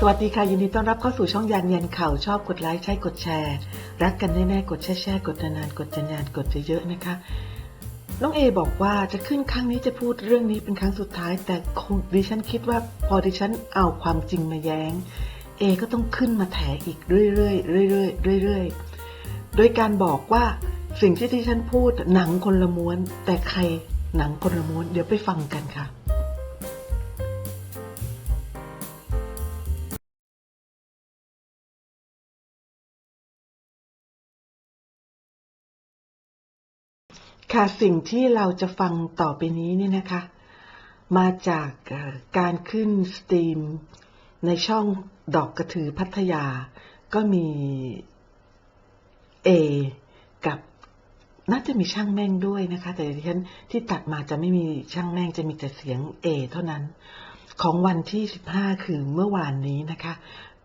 สวัสดีค่ะ ยินดีต้อนรับเข้าสู่ช่องยันเยันข่าวชอบกดไลค์ใช่กดแชร์ รักกันแน่ๆกดแชร์แชร์กดนานๆกดยันยันกดเยอะๆนะคะ น้องเอบอกว่าจะขึ้นครั้งนี้จะพูดเรื่องนี้เป็นครั้งสุดท้าย แต่คงดิฉันคิดว่าพอดิฉันเอาความจริงมาแย้ง เอก็ต้องขึ้นมาแถอีกเรื่อยๆเรื่อยๆเรื่อยๆโดยการบอกว่าสิ่งที่ดิฉันพูดหนังคนละม้วน แต่ใครหนังคนละม้วนเดี๋ยวไปฟังกันค่ะ ค่ะสิ่งที่เราจะฟังต่อไปนี้เนี่ยนะคะ มาจากการขึ้นสตรีม ในช่องดอกกระถือพัทยา ก็มีเอกับน่าจะมีช่างแม่งด้วยนะคะ แต่ดิฉันที่ตัดมาจะไม่มีช่างแม่งจะมีแต่เสียงเอเท่านั้น ของวันที่ 15 คือเมื่อวานนี้นะคะ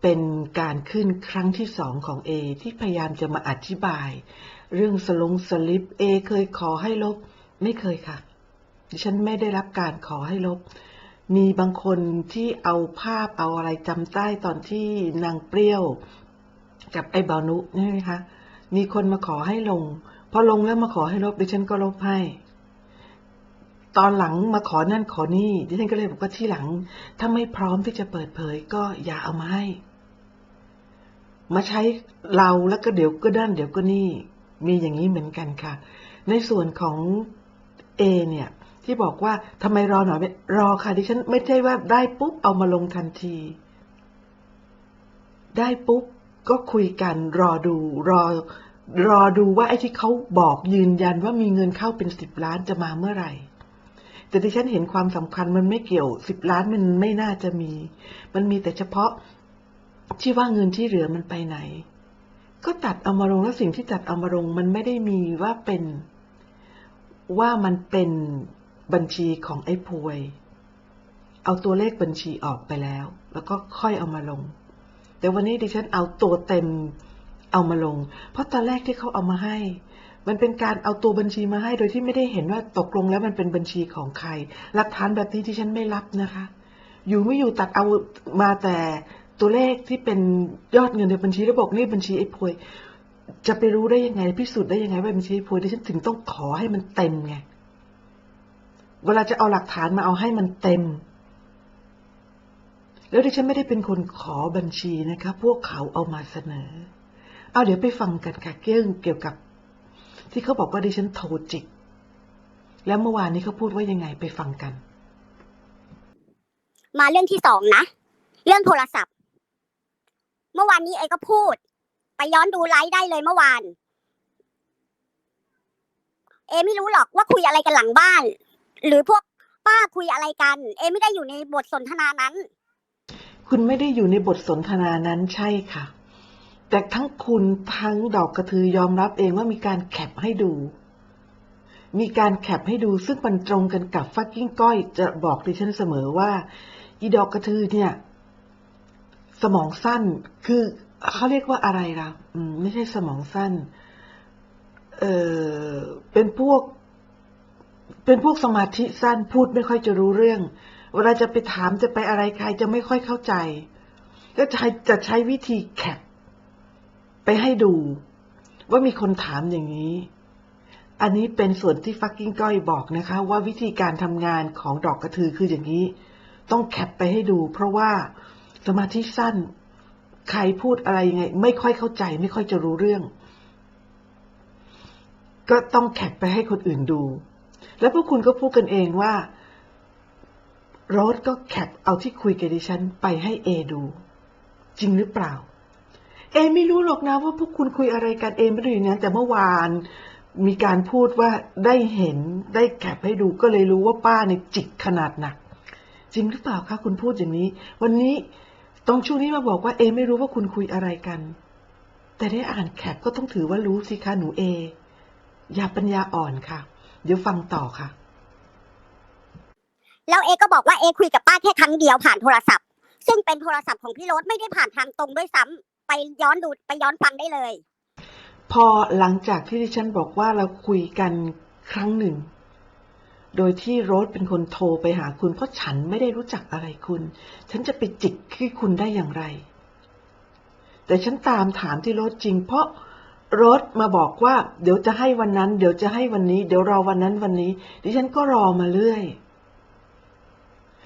เป็นการขึ้นครั้งที่สองของเอที่พยายามจะมาอธิบาย เรื่องสลงสลิปเอเคยขอให้ลบ ไม่เคยค่ะ ดิฉันไม่ได้รับการขอให้ลบ มีบางคนที่เอาภาพเอาอะไรจำได้ตอนที่นางเปรี้ยว กับไอ้บานุใช่ไหมคะมีคนมาขอให้ลง พอลงแล้วมาขอให้ลบ ดิฉันก็ลบให้ตอนหลังมาขอนั่นขอนี่ดิฉันก็เลยบอกว่าที่หลัง ถ้าไม่พร้อมที่จะเปิดเผยก็อย่าเอามาให้ มาใช้เราแล้วก็เดี๋ยวก็ด้านเดี๋ยวก็นี่ มีอย่างนี้เหมือนกันค่ะ ในส่วนของเอเนี่ย ที่บอกว่าทำไมรอหน่อยไม่รอค่ะดิฉันไม่ใช่ว่าได้ปุ๊บเอามาลงทันที ได้ปุ๊บก็คุยกันรอดูรอรอดูว่าไอ้ที่เขาบอกยืนยันว่ามีเงินเข้าเป็นสิบล้านจะมาเมื่อไหร่แต่ดิฉันเห็นความสำคัญมันไม่เกี่ยวสิบล้านมันไม่น่าจะมี มันมีแต่เฉพาะ ที่ว่าเงินที่เหลือมันไปไหน ก็ตัดเอามาลงแล้วสิ่งที่ตัดเอามาลงมันไม่ได้มีว่าเป็นว่ามันเป็นบัญชีของไอ้พวย เอาตัวเลขบัญชีออกไปแล้ว แล้วก็ค่อยเอามาลง แต่วันนี้ดิฉันเอาตัวเต็มเอามาลง เพราะตอนแรกที่เขาเอามาให้ มันเป็นการเอาตัวบัญชีมาให้ โดยที่ไม่ได้เห็นว่าตกลงแล้วมันเป็นบัญชีของใคร หลักฐานแบบนี้ที่ฉันไม่รับนะคะ อยู่ไม่อยู่ตัดเอามาแต่ ตัวเลขที่เป็นยอดเงินในบัญชีแล้วบอกนี่บัญชีไอ้พวยจะไปรู้ได้ยังไงพิสูจน์ได้ยังไงว่าบัญชีไอ้พวยดิฉันถึงต้องขอให้มันเต็มไงเวลาจะเอาหลักฐานมาเอาให้มันเต็ม แล้วดิฉันไม่ได้เป็นคนขอบัญชีนะคะ พวกเขาเอามาเสนอ เอาเดี๋ยวไปฟังกันค่ะเรื่องเกี่ยวกับ ที่เขาบอกว่าดิฉันโทรจิก แล้วเมื่อวานนี้เขาพูดว่ายังไงไปฟังกัน มาเรื่องที่สองนะ เรื่องโทรศัพท์ เมื่อวานนี้เอก็พูด ไปย้อนดูไลฟ์ได้เลยเมื่อวาน เอไม่รู้หรอกว่าคุยอะไรกันหลังบ้าน หรือพวกป้าคุยอะไรกัน เอไม่ได้อยู่ในบทสนทนานั้น คุณไม่ได้อยู่ในบทสนทนานั้นใช่ค่ะ แต่ทั้งคุณทั้งดอกกระทือยอมรับเองว่ามีการแคปให้ดู มีการแคปให้ดูซึ่งมันตรงกันกับฟักกิ้งก้อยจะบอกดิฉันเสมอว่าอีดอกกระทือเนี่ย สมองสั้น คือเขาเรียกว่าอะไรล่ะ อืม ไม่ใช่สมองสั้น เออเป็นพวก เป็นพวกสมาธิสั้นพูดไม่ค่อยจะรู้เรื่อง เวลาจะไปถามจะไปอะไรใครจะไม่ค่อยเข้าใจ ก็ใช้จะใช้วิธีแคปไปให้ดู ว่ามีคนถามอย่างนี้ อันนี้เป็นส่วนที่ฟักกิ้งก้อยบอกนะคะ ว่าวิธีการทำงานของดอกกระทือคืออย่างนี้ ต้องแคปไปให้ดู เพราะว่า สมาธิสั้น ใครพูดอะไรยังไง ไม่ค่อยเข้าใจ ไม่ค่อยจะรู้เรื่อง ก็ต้องแคปไปให้คนอื่นดู แล้วพวกคุณก็พูดกันเองว่าโรสก็แคปเอาที่คุยกับดิฉันไปให้เอดู จริงหรือเปล่า เอไม่รู้หรอกนะว่าพวกคุณคุยอะไรกันเอไม่ได้อยู่นั้นแต่เมื่อวานมีการพูดว่าได้เห็นได้แคปให้ดูก็เลยรู้ว่าป้าในจิกขนาดหนัก จริงหรือเปล่าคะคุณพูดอย่างนี้ วันนี้ ตรงช่วงนี้มาบอกว่าเอไม่รู้ว่าคุณคุยอะไรกัน แต่ได้อ่านแคปก็ต้องถือว่ารู้สิคะหนูเอ อย่าปัญญาอ่อนค่ะ เดี๋ยวฟังต่อค่ะ แล้วเอก็บอกว่าเอคุยกับป้าแค่ครั้งเดียวผ่านโทรศัพท์ ซึ่งเป็นโทรศัพท์ของพี่โรสไม่ได้ผ่านทางตรงด้วยซ้ำไปย้อนดูไปย้อนฟังได้เลย พอหลังจากที่ดิฉันบอกว่าเราคุยกันครั้งหนึ่ง โดยที่โรสเป็นคนโทรไปหาคุณ เพราะฉันไม่ได้รู้จักอะไรคุณ ฉันจะไปจิกที่คุณได้อย่างไร แต่ฉันตามถามที่โรสจริง เพราะโรสมาบอกว่า เดี๋ยวจะให้วันนั้น เดี๋ยวจะให้วันนี้ เดี๋ยวรอวันนั้นวันนี้ ดิฉันก็รอมาเรื่อย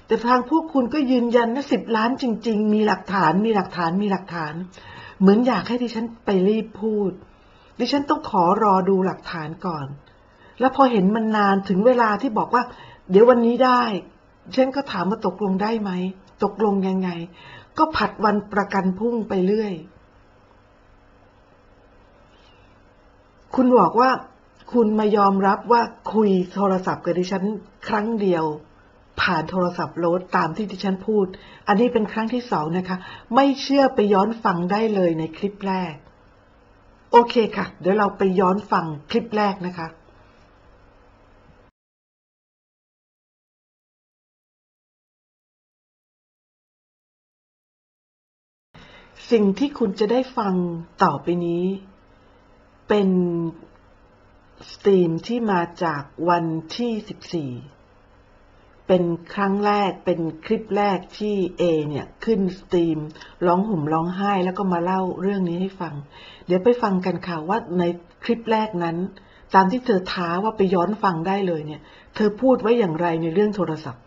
แต่ทางพวกคุณก็ยืนยันนะสิบล้านจริง ๆ มีหลักฐาน มีหลักฐาน มีหลักฐาน เหมือนอยากให้ดิฉันไปรีบพูด ดิฉันต้องขอรอดูหลักฐานก่อน แล้วพอเห็นมันนานถึงเวลาที่บอกว่า เดี๋ยววันนี้ได้ฉันก็ถามว่าตกลงได้ไหม ตกลงยังไง ก็ผัดวันประกันพุ่งไปเรื่อย คุณบอกว่า คุณมายอมรับว่าคุยโทรศัพท์กับดิฉัน ครั้งเดียว ผ่านโทรศัพท์โลดตามที่ดิฉันพูด อันนี้เป็นครั้งที่สองนะคะ ไม่เชื่อไปย้อนฟังได้เลยในคลิปแรก โอเคค่ะ เดี๋ยวเราไปย้อนฟังคลิปแรกนะคะ สิ่งที่คุณจะได้ฟังต่อไปนี้ เป็นสตรีมที่มาจากวันที่ 14 เป็นครั้งแรกเป็นคลิปแรกที่เอเนี่ย ขึ้นสตรีม ร้องห่มร้องไห้แล้วก็มาเล่าเรื่องนี้ให้ฟัง เดี๋ยวไปฟังกันค่ะว่าในคลิปแรกนั้น ตามที่เธอท้าว่าไปย้อนฟังได้เลยเนี่ย เธอพูดไว้อย่างไรในเรื่องโทรศัพท์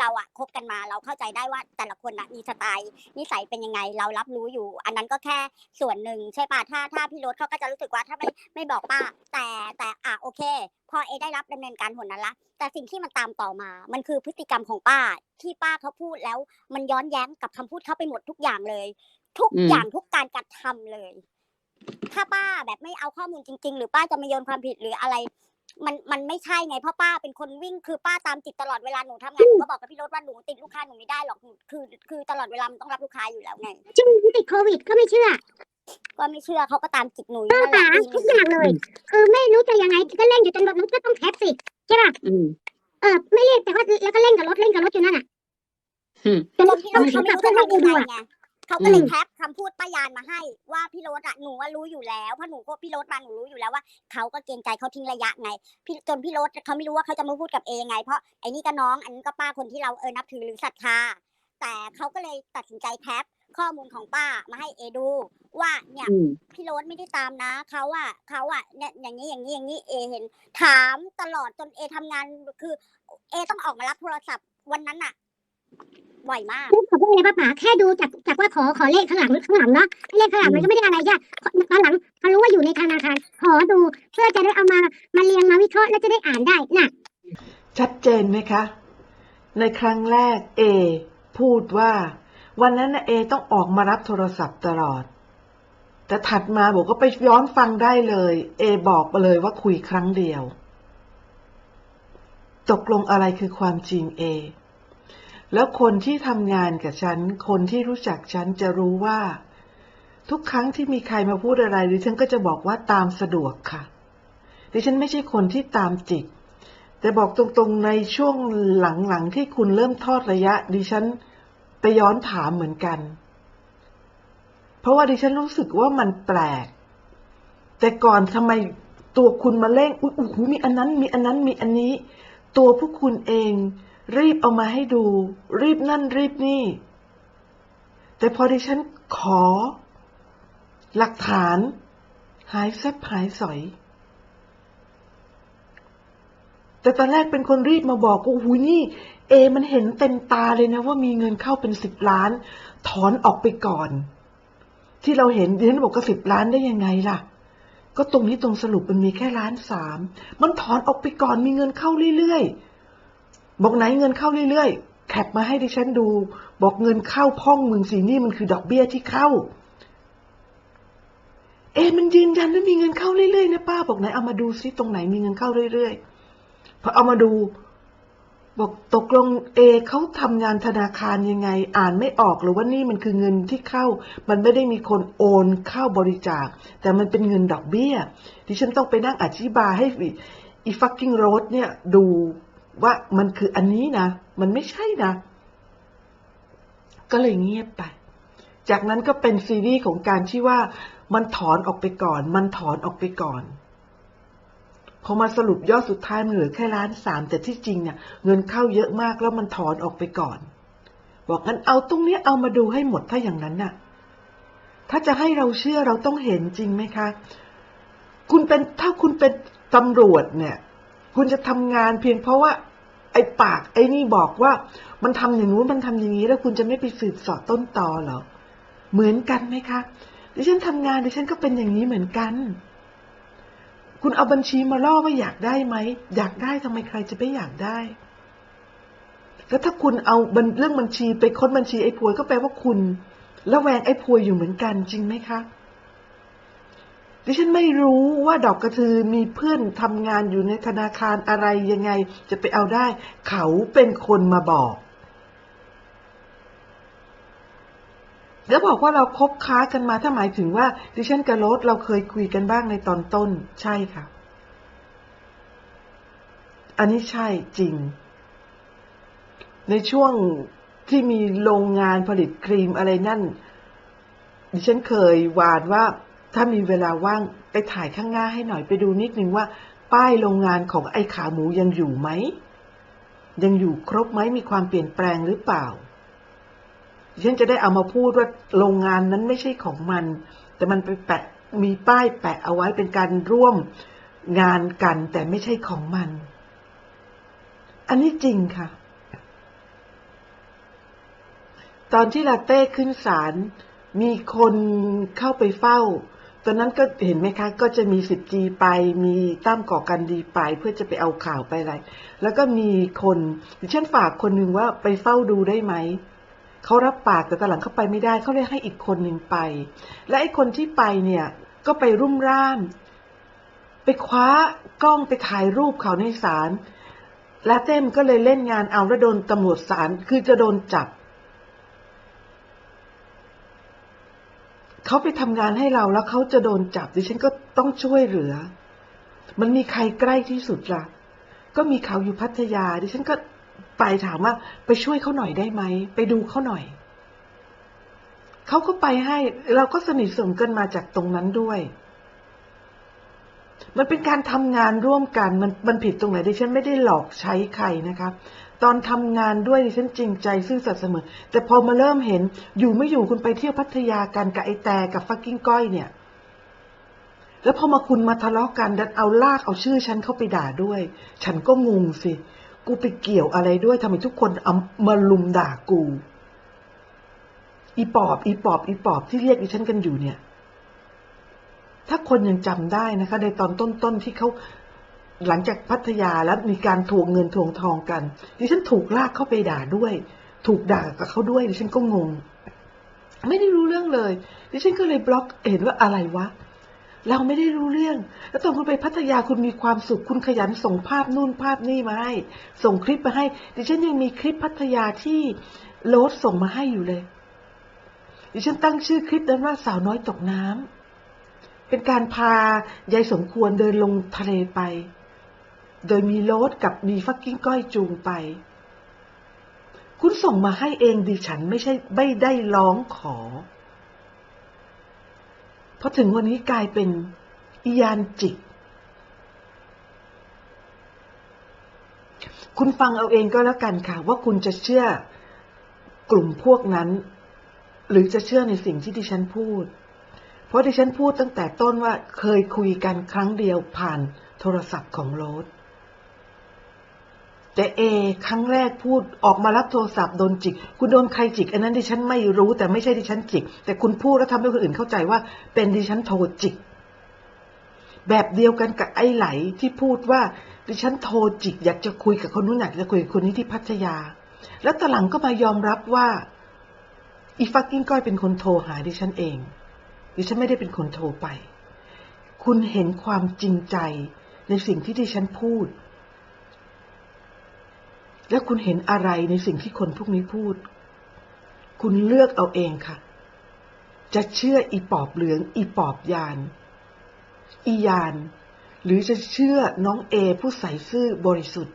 เราอะคบกันมาเราเข้าใจได้ว่าแต่ละคนอะมีสไตล์นิสัยเป็นยังไง เรารับรู้อยู่ อันนั้นก็แค่ส่วนหนึ่งใช่ป่ะถ้าถ้าพี่รถเขาก็จะรู้สึกว่าถ้าไม่ไม่บอกป้า แต่แต่อะโอเค พอเอได้รับดำเนินการผลนั้นละ แต่สิ่งที่มันตามต่อมา มันคือพฤติกรรมของป้า ที่ป้าเขาพูดแล้ว มันย้อนแย้งกับคำพูดเขาไปหมดทุกอย่างเลย ทุกอืมอย่างทุกการกระทำเลย ถ้าป้าแบบไม่เอาข้อมูลจริง ๆ หรือป้าจะมาโยนความผิดหรืออะไร มันมันไม่ใช่ไงเพราะป้าเป็นคนวิ่งคือป้าตามติดตลอดเวลาหนูทำงานหนูก็บอกกับพี่รถว่าหนูติดลูกค้าหนูไม่ได้หรอกหนูคือคือตลอดเวลามันต้องรับลูกค้าอยู่แล้วไงช่วงนี้ติดโควิดก็ไม่เชื่อก็ไม่เชื่อเขาก็ตามจิกหนูอยู่ป้านั่นแหละป๋าปีหทุนึ่กงอย่างเลย คือไม่รู้จะยังไงก็เล่นอยู่จนรถก็ต้องแคปสิใช่ป่ะอืมเออไม่เรียกแต่ว่าแล้วก็เล่นกับรถเล่นกับรถอยู่นั่นอะอืม จนคนที่เราเขาไม่รู้จะทำยังไงไง เขาก็เลยอืมแคปคำพูดป้ายานมาให้ ว่าพี่รถอะหนูว่ารู้อยู่แล้วเพราะหนูก็พี่รถมาหนูรู้อยู่แล้วว่าเขาก็เกรงใจเขาทิ้งระยะไงพี่จนพี่รถเขาไม่รู้ว่าเขาจะมาพูดกับเอยังไง เพราะไอ้นี่ก็น้องอันนี้ก็ป้าคนที่เราเออนับถือหรือศรัทธาแต่เขาก็เลยตัดสินใจแคปข้อมูลของป้ามาให้เอดู ว่าเนี่ยอืมพี่โรสไม่ได้ตามนะเขาอะเขาอะเนี่ยอย่างนี้อย่างนี้อย่างนี้เอเห็น ถามตลอดจนเอทำงานคือ เอต้องออกมารับโทรศัพท์วันนั้นอะ บ่อยมาก ขอพูดเลยป้าป๋าแค่ดูจากจากว่าขอขอเลขข้างหลังข้างหลังเนาะเลขข้างหลังมันก็ไม่ได้อะไรยากตอนหลังพอรู้ว่าอยู่ในธนาคาร ขอดูเพื่อจะได้เอามามาเรียงมาวิเคราะห์แล้วจะได้อ่านได้น่ะ ชัดเจนไหมคะ ในครั้งแรกเอพูดว่า วันนั้นน่ะเอต้องออกมารับโทรศัพท์ตลอด แต่ถัดมาบอกก็ไปย้อนฟังได้เลยเอบอกมาเลยว่าคุยครั้งเดียว ตกลงอะไรคือความจริงเอ แล้วคนที่ทำงานกับฉัน คนที่รู้จักฉันจะรู้ว่า ทุกครั้งที่มีใครมาพูดอะไรดิฉันก็จะบอกว่าตามสะดวกค่ะ ดิฉันไม่ใช่คนที่ตามจิกแต่บอกตรงๆในช่วงหลังๆที่คุณเริ่มทอดระยะ ดิฉันไปย้อนถามเหมือนกัน เพราะว่าดิฉันรู้สึกว่ามันแปลก แต่ก่อนทำไมตัวคุณมาเร่งอุ๊ยอุ๊ยมีอันนั้นมีอันนั้นมีอันนี้ ตัวพวกคุณเอง รีบเอามาให้ดู รีบนั่นรีบนี่ แต่พอดิฉันขอ หลักฐาน หายแซบหายสอย แต่ตอนแรกเป็นคนรีบมาบอกว่าโอ้โหนี่เอมันเห็นเต็มตาเลยนะว่ามีเงินเข้าเป็นสิบล้าน ถอนออกไปก่อน ที่เราเห็นดิฉันบอกก็สิบล้านได้ยังไงล่ะ ก็ตรงนี้ตรงสรุปมันมีแค่ล้านสามมันถอนออกไปก่อนมีเงินเข้าเรื่อยๆ บอกไหนเงินเข้าเรื่อยๆ แคปมาให้ดิฉันดู บอกเงินเข้าพ่องมึงสินี่มันคือดอกเบี้ยที่เข้า เอ๊มันยืนยันว่ามีเงินเข้าเรื่อยๆนะป้าบอกไหนเอามาดูซิตรงไหนมีเงินเข้าเรื่อยๆพอเอามาดู บอกตกลงเอเขาทำงานธนาคารยังไง อ่านไม่ออกหรือว่านี่มันคือเงินที่เข้า มันไม่ได้มีคนโอนเข้าบริจาค แต่มันเป็นเงินดอกเบี้ยที่ฉันต้องไปนั่งอธิบายให้อีฟักกิ้งโรดเนี่ยดู ว่ามันคืออันนี้นะ มันไม่ใช่นะ ก็เลยเงียบไป จากนั้นก็เป็นซีรีส์ของการที่ว่ามันถอนออกไปก่อน มันถอนออกไปก่อนพอมาสรุปยอดสุดท้ายมันเหลือแค่ล้านสามแต่ที่จริงเนี่ยเงินเข้าเยอะมากแล้วมันถอนออกไปก่อน บอกงั้นเอาตรงเนี้ยเอามาดูให้หมดถ้าอย่างนั้นน่ะ ถ้าจะให้เราเชื่อเราต้องเห็นจริงไหมคะ คุณเป็นถ้าคุณเป็นตำรวจเนี่ย คุณจะทำงานเพียงเพราะว่า ไอ้ปากไอ้นี่บอกว่า มันทำอย่างนู้นมันทำอย่างนี้ แล้วคุณจะไม่ไปสืบสอบต้นตอเหรอ เหมือนกันไหมคะ ดิฉันทำงานดิฉันก็เป็นอย่างนี้เหมือนกัน คุณเอาบัญชีมาล่อว่าอยากได้ไหม อยากได้ทำไมใครจะไม่อยากได้ แล้วถ้าคุณเอาเรื่องบัญชีไปค้นบัญชีไอ้พวยก็แปลว่าคุณระแวงไอ้พวยอยู่เหมือนกันจริงไหมคะ ดิฉันไม่รู้ว่าดอกกระทือมีเพื่อนทำงานอยู่ในธนาคารอะไรยังไงจะไปเอาได้ เขาเป็นคนมาบอก แล้วบอกว่าเราคบค้ากันมาถ้าหมายถึงว่า ดิฉันกับโรสเราเคยคุยกันบ้างในตอนต้น ใช่ค่ะ อันนี้ใช่จริง ในช่วงที่มีโรงงานผลิตครีมอะไรนั่น ดิฉันเคยวานว่า ถ้ามีเวลาว่างไปถ่ายข้างหน้าให้หน่อยไปดูนิดนึงว่า ป้ายโรงงานของไอ้ขาหมูยังอยู่ไหม ยังอยู่ครบไหมมีความเปลี่ยนแปลงหรือเปล่าฉันจะได้เอามาพูดว่าโรงงานนั้นไม่ใช่ของมัน แต่มันไปแปะมีป้ายแปะเอาไว้เป็นการร่วมงานกันแต่ไม่ใช่ของมัน อันนี้จริงค่ะ ตอนที่ลาเต้ขึ้นศาลมีคนเข้าไปเฝ้า ตอนนั้นก็เห็นไหมคะ ก็จะมีสิบจีไป มีตั้มก่อกันดีไป เพื่อจะไปเอาข่าวไปอะไร แล้วก็มีคนดิฉันฝากคนหนึ่งว่าไปเฝ้าดูได้ไหม เขารับปากแต่ตอนหลังเขาไปไม่ได้ เขาเลยให้อีกคนหนึ่งไป และไอ้คนที่ไปเนี่ย ก็ไปรุ่มร่าม ไปคว้ากล้องไปถ่ายรูปเขาในศาลลาเต้มก็เลยเล่นงานเอาแล้วโดนตำรวจศาล คือจะโดนจับ เขาไปทำงานให้เราแล้วเขาจะโดนจับดิฉันก็ต้องช่วยเหลือ มันมีใครใกล้ที่สุดล่ะ ก็มีเขาอยู่พัทยา ดิฉันก็ไปถามว่าไปช่วยเขาหน่อยได้ไหม ไปดูเขาหน่อย เขาก็ไปให้ เราก็สนิทสนมกันมาจากตรงนั้นด้วย มันเป็นการทำงานร่วมกันมันมันผิดตรงไหนดิฉันไม่ได้หลอกใช้ใครนะคะ ตอนทำงานด้วยดิฉันจริงใจซื่อสัตย์เสมอ แต่พอมาเริ่มเห็นอยู่ไม่อยู่คุณไปเที่ยวพัทยากันกับไอแต่กับฟักกิ้งก้อยเนี่ย แล้วพอมาคุณมาทะเลาะกันดันเอาลากเอาชื่อฉันเข้าไปด่าด้วย ฉันก็งงสิ กูไปเกี่ยวอะไรด้วยทำไมทุกคนเอามาลุมด่ากู อีปอบ อีปอบ อีปอบที่เรียกดิฉันกันอยู่เนี่ย ถ้าคนยังจำได้นะคะ ในตอนต้นๆที่เขาหลังจากพัทยาแล้วมีการทวงเงินทวงทองกัน ดิฉันถูกลากเข้าไปด่าด้วย ถูกด่ากับเขาด้วยดิฉันก็งง ไม่ได้รู้เรื่องเลย ดิฉันก็เลยบล็อกเห็นว่าอะไรวะ เราไม่ได้รู้เรื่อง แล้วตอนคุณไปพัทยาคุณมีความสุขคุณขยันส่งภาพนู่นภาพนี่มาให้ ส่งคลิปมาให้ ดิฉันยังมีคลิปพัทยาที่โรสส่งมาให้อยู่เลย ดิฉันตั้งชื่อคลิปนั้นว่าสาวน้อยตกน้ำ เป็นการพายายสมควรเดินลงทะเลไป โดยมีโรสกับมีฟักกิ้งก้อยจูงไป คุณส่งมาให้เองดิฉันไม่ใช่ไม่ได้ร้องขอ เพราะถึงวันนี้กลายเป็นอียานจิก คุณฟังเอาเองก็แล้วกันค่ะ ว่าคุณจะเชื่อกลุ่มพวกนั้น หรือจะเชื่อในสิ่งที่ดิฉันพูด เพราะดิฉันพูดตั้งแต่ต้นว่าเคยคุยกันครั้งเดียวผ่านโทรศัพท์ของโรสแต่เอ ครั้งแรกพูดออกมารับโทรศัพท์โดนจิก คุณโดนใครจิก อันนั้นดิฉันไม่รู้แต่ไม่ใช่ดิฉันจิก แต่คุณพูดแล้วทำให้คนอื่นเข้าใจว่า เป็นดิฉันโทรจิก แบบเดียวกันกับไอ้ไหลที่พูดว่าดิฉันโทรจิก อยากจะคุยกับคนนู้นอยากจะคุยกับคนนี้ที่พัทยา แล้วตอนหลังก็มายอมรับว่าอีฟักกิ้งก้อยเป็นคนโทรหาดิฉันเอง ดิฉันไม่ได้เป็นคนโทรไป คุณเห็นความจริงใจในสิ่งที่ดิฉันพูด และคุณเห็นอะไรในสิ่งที่คนพวกนี้พูด คุณเลือกเอาเองค่ะ จะเชื่ออีปอบเหลือง อีปอบยาน อียาน หรือจะเชื่อน้องเอผู้ใส่ซื่อบริสุทธิ์